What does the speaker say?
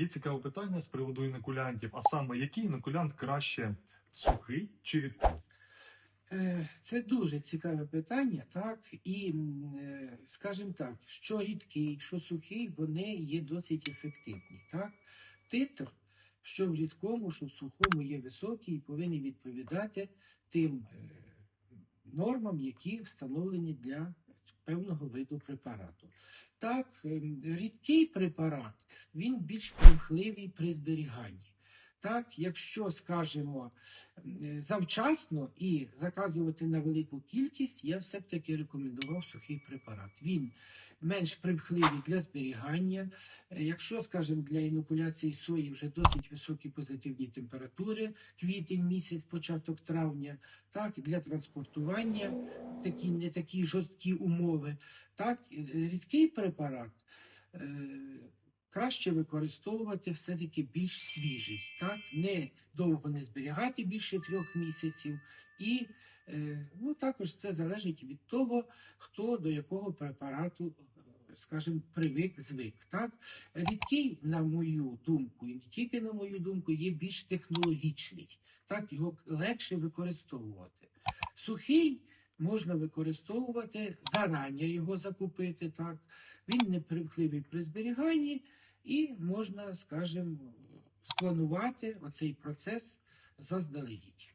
Є цікаве питання з приводу інокулянтів, а саме який інокулянт краще сухий чи рідкий? Е, Це дуже цікаве питання, так і е, скажімо так, що рідкий, що сухий, вони є досить ефективні. Так, титр, що в рідкому, що в сухому є високий, і повинен відповідати тим е, нормам, які встановлені для певного виду препарату. Так, ем, рідкий препарат він більш примхливий при зберіганні. Так, якщо, скажімо, е, завчасно і заказувати на велику кількість, я все б таки рекомендував сухий препарат. Він менш примхливий для зберігання. Е, Якщо, скажімо, для інокуляції сої вже досить високі позитивні температури, квітень місяць, початок травня, так, для транспортування такі не такі жорсткі умови. Так, е, рідкий препарат. Краще використовувати все-таки більш свіжий, так не довго не зберігати більше трьох місяців, і е, ну, також це залежить від того, хто до якого препарату, скажімо, привик, звик. Так? Рідкий, на мою думку, і не тільки на мою думку, є більш технологічний, так його легше використовувати. Сухий можна використовувати зарані його закупити. Так він не привкливий при зберіганні, і можна, скажімо, спланувати оцей процес заздалегідь.